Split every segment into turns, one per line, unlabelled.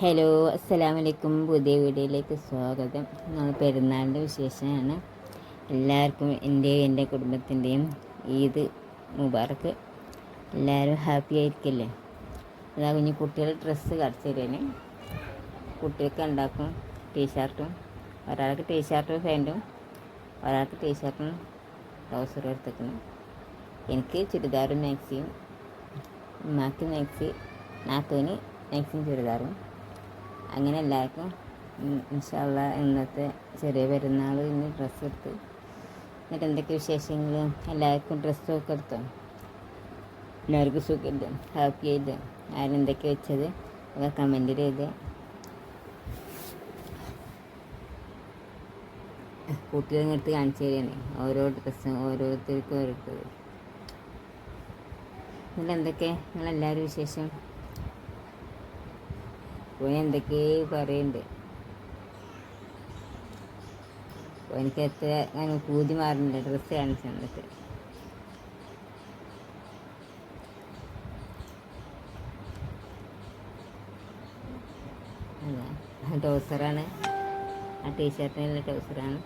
Hello അസ്സലാമു അലൈക്കും പുതിയ വീഡിയോയിലേക്ക് സ്വാഗതം. നമ്മൾ പെരുന്നാളിന്റെ വിശേഷമാണ്. എല്ലാവർക്കും എന്റെയും എന്റെ കുടുംബത്തിന്റെയും ഈദ് മുബാറക്ക്. എല്ലാവരും ഹാപ്പി ആയിരിക്കില്ലേ? അതാ കുഞ്ഞു കുട്ടികൾ ഡ്രസ്സ് കടച്ചു തരാൻ കുട്ടികൾക്ക് ഉണ്ടാക്കും ടീഷർട്ടും. ഒരാൾക്ക് ടീഷർട്ടും പാന്റും ഒരാൾക്ക് ടീഷർട്ടും ട്രൗസറും എടുത്തേക്കണം. എനിക്ക് ചുരിദാറും മാക്സിയും ഉമ്മാക്ക് മാക്സി നാത്തൂന് മാക്സിയും ചുരിദാറും. അങ്ങനെ എല്ലാവർക്കും ഇൻഷാല്ല ഇന്നത്തെ ചെറിയ പെരുന്നാൾ ഇന്ന് ഡ്രസ്സ് എടുത്ത്. എന്നിട്ട് എന്തൊക്കെ വിശേഷങ്ങൾ എല്ലാവർക്കും ഡ്രസ്സൊക്കെ എടുത്തോ? എല്ലാവർക്കും സുഖമില്ല ഹാപ്പി ആയില്ല? ആരെന്തൊക്കെ വെച്ചത്? ഒക്കെ കമന്റിൽ ചെയ്ത്. കുട്ടികളെ എടുത്ത് കാണിച്ചു തരികയാണ് ഓരോ ഡ്രസ്സും ഓരോരുത്തർക്കും ഓരോരുത്തർ. എന്തൊക്കെ? നിങ്ങളെല്ലാവരും വിശേഷം? ഓൻ എന്തൊക്കെ പറയുന്നുണ്ട് എനിക്ക് എത്ര അങ്ങനെ കൂതി മാറുന്നുണ്ട് ഡ്രസ്സ് കാണിച്ചു ടൗസറാണ്. ആ ടീഷർട്ടിനുള്ള ടൗസറാണ്.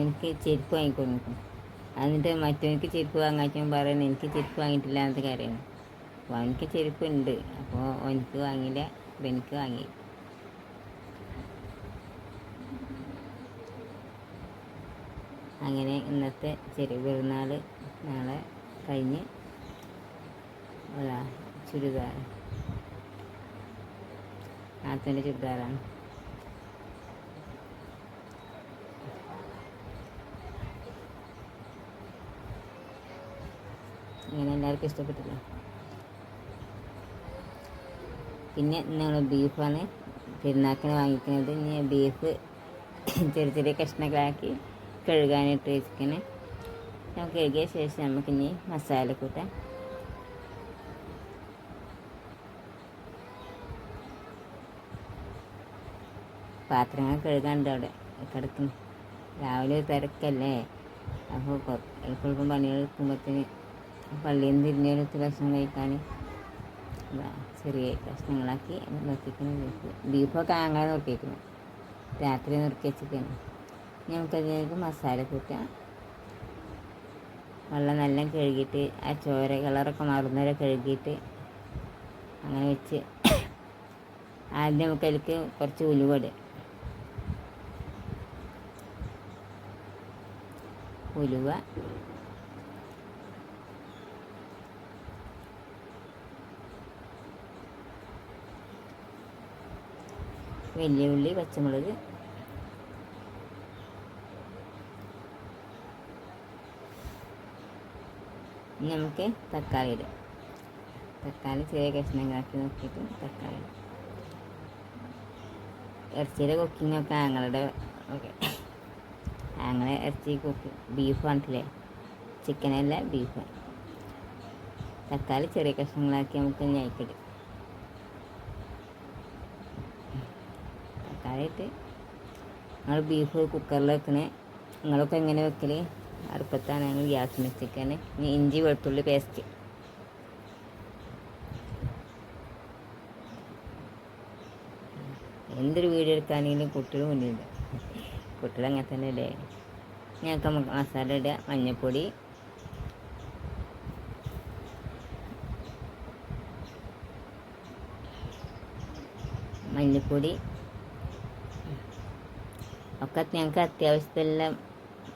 എനിക്ക് ചെരുപ്പ് വാങ്ങിക്കൊടുക്കും. എന്നിട്ട് മറ്റവനിക്ക് ചെരുപ്പ് വാങ്ങാച്ചും പറയുന്നത് എനിക്ക് ചെരുപ്പ് വാങ്ങിയിട്ടില്ല എന്നൊക്കെ കാര്യമാണ്. അപ്പോൾ അവനക്ക് ചെരുപ്പ് ഉണ്ട് അപ്പോൾ എനിക്ക് വാങ്ങിയില്ല അപ്പം എനിക്ക് വാങ്ങി. അങ്ങനെ ഇന്നത്തെ ചെറിയ പെരുന്നാൾ നാളെ കഴിഞ്ഞ് ചുരിദാർ. നാത്തന്റെ ചുരിദാറാണ്. അങ്ങനെ എല്ലാവർക്കും ഇഷ്ടപ്പെട്ടില്ല. പിന്നെ നമ്മൾ ബീഫാണ്. പെരുന്നാക്കിന് വാങ്ങിക്കുന്നത് ഇനി ബീഫ് ചെറിയ ചെറിയ കഷ്ണങ്ങളാക്കി കഴുകാനിട്ട് വെച്ചിരിക്കണേ. നമുക്ക് കഴുകിയ ശേഷം നമുക്ക് ഇനി മസാല കൂട്ടാം. പാത്രങ്ങൾ കഴുകാണ്ട് അവിടെ. കിടക്കുന്നു. രാവിലെ തിരക്കല്ലേ. അപ്പോൾ എളുപ്പം പണികൾ എടുക്കുമ്പോഴത്തേന് പള്ളിയിൽ നിന്ന് തിരിഞ്ഞെടുത്ത് ഭക്ഷണം കഴിക്കാൻ ചെറിയ കഷ്ണങ്ങളാക്കി നിർത്തിക്കുന്ന ബീഫ് ബീഫൊക്കെ അങ്ങനെ നിർത്തിയിരിക്കുന്നു രാത്രി നുറുക്കി വെച്ചിരിക്കുന്നു. നമുക്കതിലേക്ക് മസാല കൂട്ടാം. വെള്ളം നല്ല കഴുകിയിട്ട് ആ ചോര കളറൊക്കെ മാറുന്നവരെ കഴുകിയിട്ട് അങ്ങനെ വെച്ച് ആദ്യം നമുക്ക് അതിലേക്ക് കുറച്ച് ഉലുവട് ഉലുവ വലിയ ഉള്ളി പച്ചമുളക്. നമുക്ക് തക്കാളി ഇടാം. തക്കാളി ചെറിയ കഷ്ണങ്ങളാക്കി നോക്കിയിട്ട് തക്കാളി ഇറച്ചിയുടെ കുക്കിങ്ങൊക്കെ ആങ്ങളുടെ ഓക്കെ ആങ്ങളെ ഇറച്ചി കുക്ക് ബീഫ് ആണല്ലേ? ചിക്കനല്ല ബീഫ് തക്കാളി ചെറിയ കഷ്ണങ്ങളാക്കി നമുക്ക് ഞയ്ക്കിടും തക്കാളിയിട്ട് ഞങ്ങൾ ബീഫ് കുക്കറിൽ വെക്കണേ. നിങ്ങളൊക്കെ എങ്ങനെ വെക്കൽ അടുപ്പത്താണ് ഞങ്ങൾ ഗ്യാസ് വെച്ചിരിക്കാൻ ഇനി ഇഞ്ചി വെളുത്തുള്ളി പേസ്റ്റ് എന്തൊരു വീഡിയോ എടുക്കാണെങ്കിലും കുട്ടികൾ മുന്നിലുണ്ട് കുട്ടികൾ അങ്ങനെ തന്നെ അല്ലേ ഞങ്ങൾക്ക് മസാല ഇടുക മഞ്ഞൾപ്പൊടി മഞ്ഞൾപ്പൊടി ഒക്കെ ഞങ്ങൾക്ക് അത്യാവശ്യത്തിലുള്ള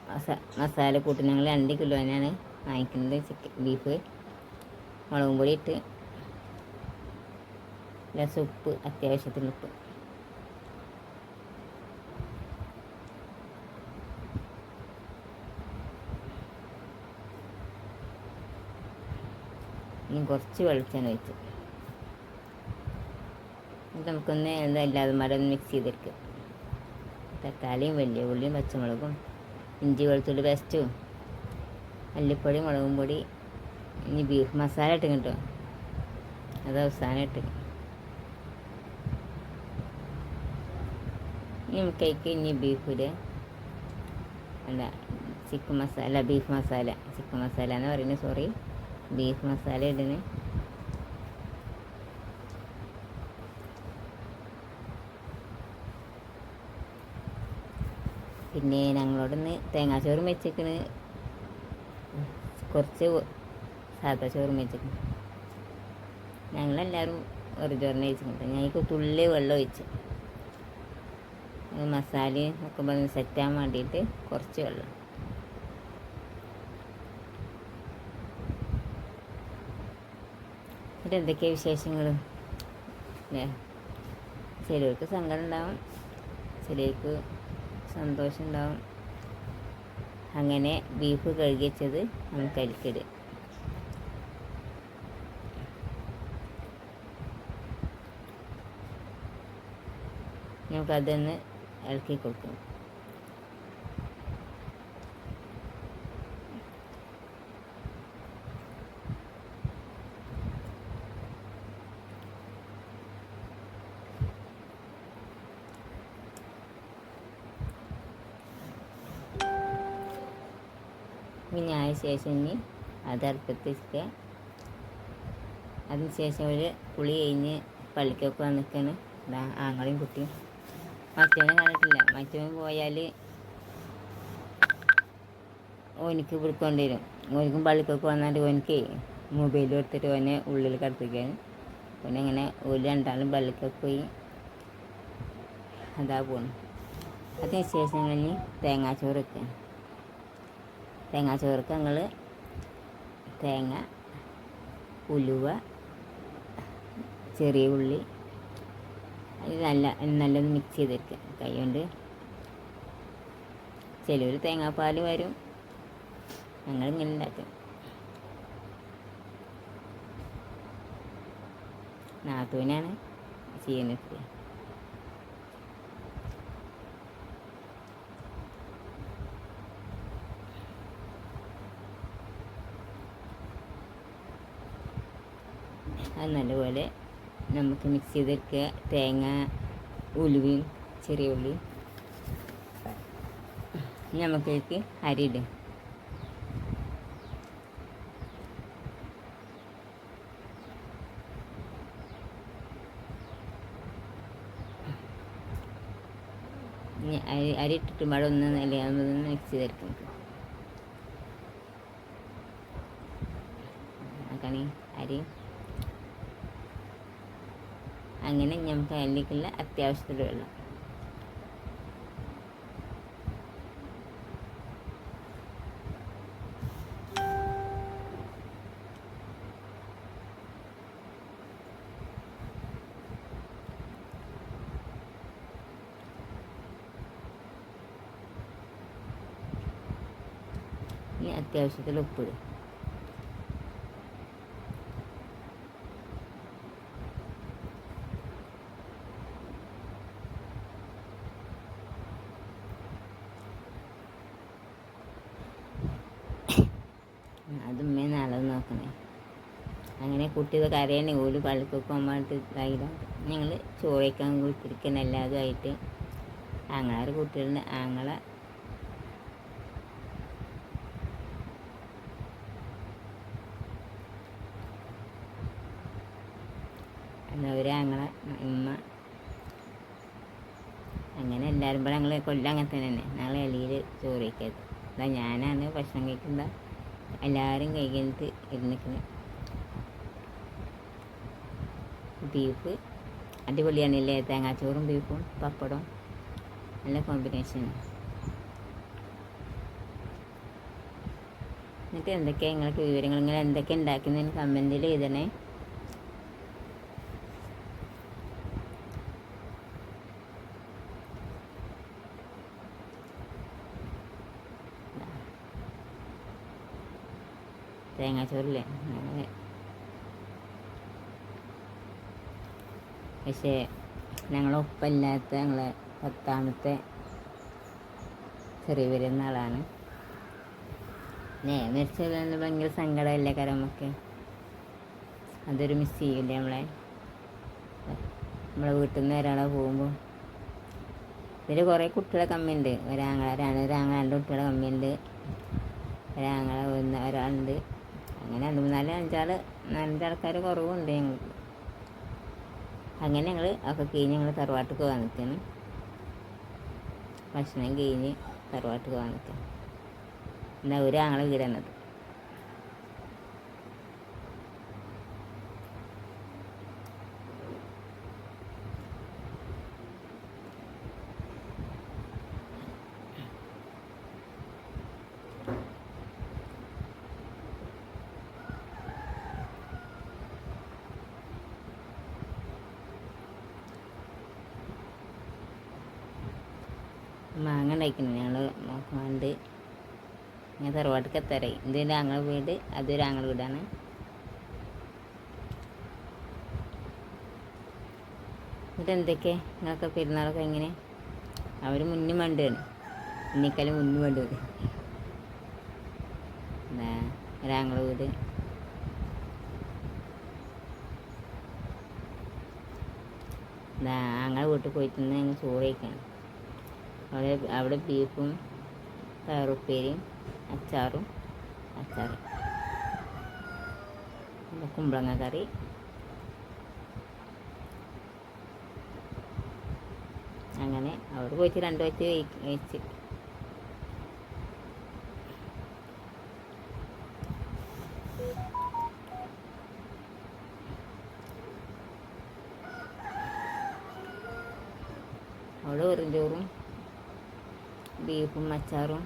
മസാ മസാല കൂട്ടി ഞങ്ങൾ രണ്ട് കിലോനാണ് വാങ്ങിക്കുന്നത് ചിക്കൻ ബീഫ് മുളകും പൊടി ഇട്ട്. ഉപ്പ് അത്യാവശ്യത്തിന് ഉപ്പ്. ഇനി കുറച്ച് വെളിച്ചെണ്ണ വെച്ച് നമുക്കൊന്ന് എന്താ എല്ലാതും മരം മിക്സ് ചെയ്തെടുക്കുക തക്കാളിയും വലിയ ഉള്ളിയും പച്ചമുളകും ഇഞ്ചി വെളുത്തുള്ളി പേസ്റ്റും മല്ലിപ്പൊടി മുളകും പൊടി ഇനി ബീഫ് മസാല ഇട്ട് കിട്ടും അത് അവസാനം ഇട്ട്. ഇനി നമുക്കേക്ക് ഇനി ബീഫിൽ അല്ല chicken masala beef masala chicken masala എന്ന് പറയുന്നത് സോറി ബീഫ് മസാല ഇടുന്നത്. പിന്നെ ഞങ്ങളോടൊന്ന് തേങ്ങാച്ചോറും വെച്ചേക്കണ്. കുറച്ച് സാധാ ചോറും വെച്ചേക്കണ്. ഞങ്ങളെല്ലാവരും ഒരു ചോറിന് വെച്ചിട്ടുണ്ട് ഞങ്ങൾക്ക് തുള്ളി വെള്ളം ഒഴിച്ച് മസാലയും ഒക്കെ പറഞ്ഞ് സെറ്റാൻ വേണ്ടിയിട്ട് കുറച്ച് വെള്ളം. എന്നിട്ട് എന്തൊക്കെയാണ് വിശേഷങ്ങൾ? ചിലവർക്ക് സങ്കടം ഉണ്ടാവും. ചിലർക്ക് സന്തോഷം ഉണ്ടാവും അങ്ങനെ ബീഫ് കഴുകിച്ചത് നമുക്ക് അരിക്കട് നമുക്കതൊന്ന് ഇളക്കി കൊടുക്കും പിന്നെ ആയ ശേഷം ഇനി അത് അടുപ്പത്ത് വെക്കുക അതിന് ശേഷം ഒരു കുളി കഴിഞ്ഞ് പള്ളിക്കൊക്കെ വന്നിക്കാണ്. ആങ്ങളെയും കുട്ടിയും. മറ്റവനെ കണ്ടിട്ടില്ല. മറ്റവൻ പോയാൽ ഓനിക്ക് പിടിക്കൊണ്ട് വരും ഓനിക്കും പള്ളിക്കൊക്കെ വന്നാൽ ഓനിക്ക് മൊബൈൽ എടുത്തിട്ട് ഓനെ ഉള്ളിൽ കിടത്തിക്കാണ്. ഓനങ്ങനെ ഒരു രണ്ടാളും പള്ളിക്കൊക്കെ പോയി അതാ പോണു. അതിന് ശേഷം കഴിഞ്ഞ് തേങ്ങാച്ചോറ് വെക്കുക തേങ്ങാച്ചോർക്ക് ഞങ്ങൾ തേങ്ങ ഉലുവ ചെറിയ ഉള്ളി നല്ല നല്ലത് മിക്സ് ചെയ്തെടുക്കുക. കൈ കൊണ്ട് ചിലർ തേങ്ങാപ്പാൽ വരും. ഞങ്ങൾ ഇങ്ങനെ ഉണ്ടാക്കും. നാത്തൂനാണ് ചെയ്യുന്നത്. അത് നല്ലപോലെ നമുക്ക് മിക്സ് ചെയ്തെടുക്കുക. തേങ്ങ ഉലുവയും ചെറിയ ഉള്ളി നമുക്കേക്ക് അരിയിടും അരി അരി ഇട്ടിട്ട് മഴ ഒന്ന് നിലയാകുമ്പോൾ മിക്സ് ചെയ്തെടുക്കും അങ്ങനെ അരി. അങ്ങനെ നമുക്ക് അതിലേക്കുള്ള അത്യാവശ്യത്തിൽ വെള്ളം ഇനി അത്യാവശ്യത്തിൽ ഉപ്പിടും അതും മേന്ന് അളവ് നോക്കണേ അങ്ങനെ കുട്ടികൾ കരയണേ ഓൽ പള്ളിക്കൊക്കെ പോകുമ്പോഴത്തെ ഇതായില്ല. ഞങ്ങൾ ചോറയ്ക്കാൻ കുത്തിരിക്കുന്ന എല്ലാതും ആയിട്ട് ആങ്ങളാറ് കുട്ടികളുടെ ആങ്ങളെ ഒരാങ്ങളെ ഉമ്മ. അങ്ങനെ എല്ലാവരും കൂടെ ഞങ്ങൾ കൊല്ലം അങ്ങനെ തന്നെ ഞങ്ങൾ എളിയിൽ ചോറ് കഴിക്കരുത്. അതാ ഞാനാണ് ഭക്ഷണം കഴിക്കുന്നത്. എല്ലാവരും കഴിക്കുന്നത് ഇരുന്നിക്കുന്നത് ബീഫ് അടിപൊളിയാണല്ലേ തേങ്ങാച്ചോറും ബീഫും പപ്പടവും നല്ല കോമ്പിനേഷൻ എന്നിട്ട് എന്തൊക്കെയാണ് നിങ്ങൾക്ക് വിവരങ്ങൾ? നിങ്ങൾ എന്തൊക്കെ ഉണ്ടാക്കുന്നതിന് കമന്റിൽ എഴുതണേ. തേങ്ങാച്ചോറില്ലേ? അങ്ങനെ. പക്ഷേ ഞങ്ങളൊപ്പമില്ലാത്ത ഞങ്ങളെ പത്താമത്തെ ചെറിയ പെരുന്നാളാണ്. നേ മരിച്ചത് ഭയങ്കര സങ്കടമല്ലേ കരമൊക്കെ? അതൊരു മിസ് ചെയ്യില്ലേ നമ്മളെ? നമ്മളെ വീട്ടിൽ നിന്ന് ഒരാളെ പോകുമ്പോൾ ഇതിൽ കുറേ കുട്ടികളെ കമ്മിയുണ്ട്. ഒരാങ്ങളെ ഒരാങ്ങള രണ്ട് കുട്ടികളെ കമ്മിയുണ്ട്. ഒരാങ്ങളെ ഒന്ന് ഒരാളുണ്ട്. അങ്ങനെ രണ്ട് മൂന്നാൽ അഞ്ചാറ് നാലഞ്ചാൾക്കാർ കുറവുണ്ട് ഞങ്ങൾക്ക് അങ്ങനെ ഞങ്ങൾ ഒക്കെ കഴിഞ്ഞ് ഞങ്ങൾ തറവാട്ടിക്ക് വന്നിട്ടാണ് ഭക്ഷണം കഴിഞ്ഞ് തറവാട്ടിക്ക് വന്നിട്ടാണ് എന്നാൽ ഒരാങ്ങളെ വീടാണത് മാങ്ങ ഉണ്ടായിക്കുന്നു ഞങ്ങൾ നോക്കാണ്ട് ഞാൻ തറവാട്ടിക്ക് എത്താറായി. ഇതൊരു ആങ്ങൾ വീട് അതൊരു ആങ്ങൾ വീടാണ്. എന്നിട്ട് എന്തൊക്കെ? നിങ്ങളൊക്കെ പെരുന്നാളൊക്കെ എങ്ങനെ? അവർ മുന്നും വേണ്ടതാണ് ഇന്നിക്കാലും മുന്നും വേണ്ടത് എന്താ ഒരാങ്ങളെ വീട്. എന്താ ആങ്ങളെ വീട്ടിൽ പോയിട്ട് ഞങ്ങൾ ചോറ് കഴിക്കണം. അവിടെ അവിടെ ബീഫും പയറുപ്പേരിയും അച്ചാറും അച്ചാറും. കുമ്പളങ്ങ കറി. അങ്ങനെ അവിടെ പോയിട്ട് രണ്ട് വച്ച് കഴിച്ച് അവിടെ വെറും ചോറും ബീഫും അച്ചാറും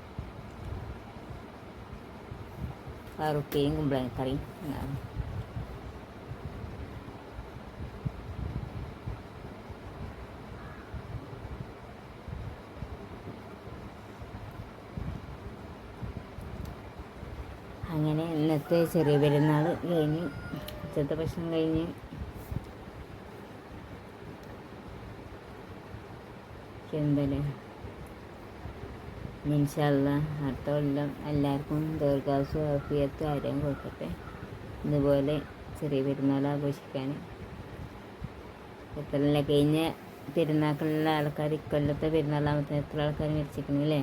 കറുപ്പയും കുമ്പളങ്ങ കറിയും അങ്ങനെ ഇന്നത്തെ ചെറിയ പെരുന്നാൾ കഴിഞ്ഞ് ഉച്ചത്തെ ഭക്ഷണം കഴിഞ്ഞ് എന്തല്ലേ ഇൻഷല്ല അടുത്ത കൊല്ലം എല്ലാവർക്കും ദീർഘാസു ആഫിയത്ത് ആരെയും കൊടുക്കട്ടെ. ഇതുപോലെ ചെറിയ പെരുന്നാൾ ആഘോഷിക്കാൻ. എത്രയല്ല? കഴിഞ്ഞ പെരുന്നാക്കളുള്ള ആൾക്കാർ ഇക്കൊല്ലത്തെ പെരുന്നാളാകുമ്പോൾ എത്ര ആൾക്കാർ മരിച്ചിരിക്കുന്നില്ലേ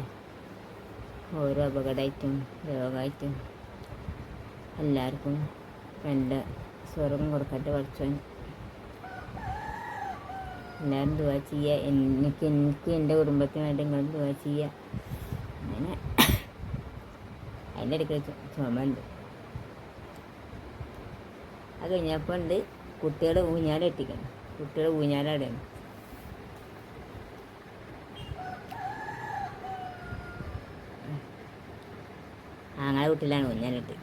ഓരോ അപകടമായിട്ടും രോഗമായിട്ടും. എല്ലാവർക്കും നല്ല സ്വർഗം കൊടുക്കട്ടെ പഠിച്ചോൻ. എല്ലാവരും ദുവാ ചെയ്യുക. എനിക്ക് എനിക്ക് എന്റെ കുടുംബത്തിനായിട്ട് നിങ്ങളും ദുവാ ചെയ്യുക. അങ്ങനെ അതിന്റെ ഇടയ്ക്ക് ചുമണ്ട്. അത് കഴിഞ്ഞപ്പോൾ ഉണ്ട് കുട്ടികൾ ഊഞ്ഞാല എത്തിക്കണം കുട്ടികൾ ഊഞ്ഞാലവിടെയാണ് ആങ്ങളെ വീട്ടിലാണ് ഊഞ്ഞാലിട്ട്.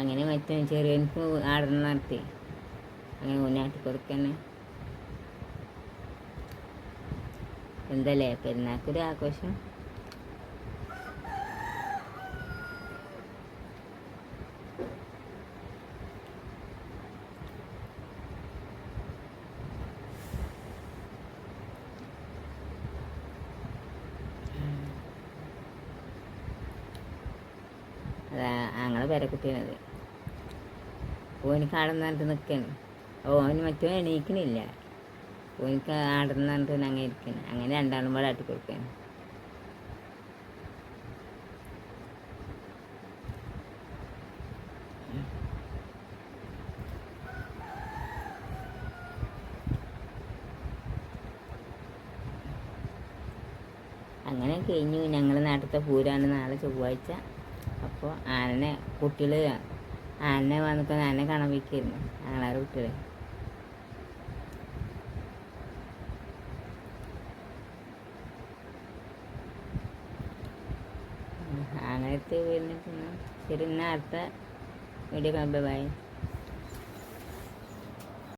അങ്ങനെ മറ്റേ ചെറിയനക്ക് ആടണം നടത്തി അങ്ങനെ ഊഞ്ഞാട്ടി കൊടുക്കന്നെ. എന്തല്ലേ പെരുന്നാക്കൊരു ആഘോഷം? അതാ ആങ്ങളെ പേരക്കുട്ടീനത് ഓന് പറഞ്ഞിട്ട് നിൽക്കണം ഓന് മറ്റോ എണീക്കണില്ല. ഓനിക്ക് ആടുന്നുണ്ട് അങ്ങനെ ഇരിക്കണം. അങ്ങനെ രണ്ടാളും കൂടെ ആട്ടി കൊടുക്കണം. അങ്ങനെ കഴിഞ്ഞു. ഞങ്ങളുടെ നാട്ടിലത്തെ പൂരാണ് നാളെ ചൊവ്വാഴ്ച. അപ്പോൾ ആനനെ കുട്ടികൾ ആനനെ വന്നിട്ട് ആനനെ കാണാൻ വയ്ക്കായിരുന്നു ഞങ്ങളാരുടെ കുട്ടികൾ ശരി വീഡിയോ കാണുമ്പോൾ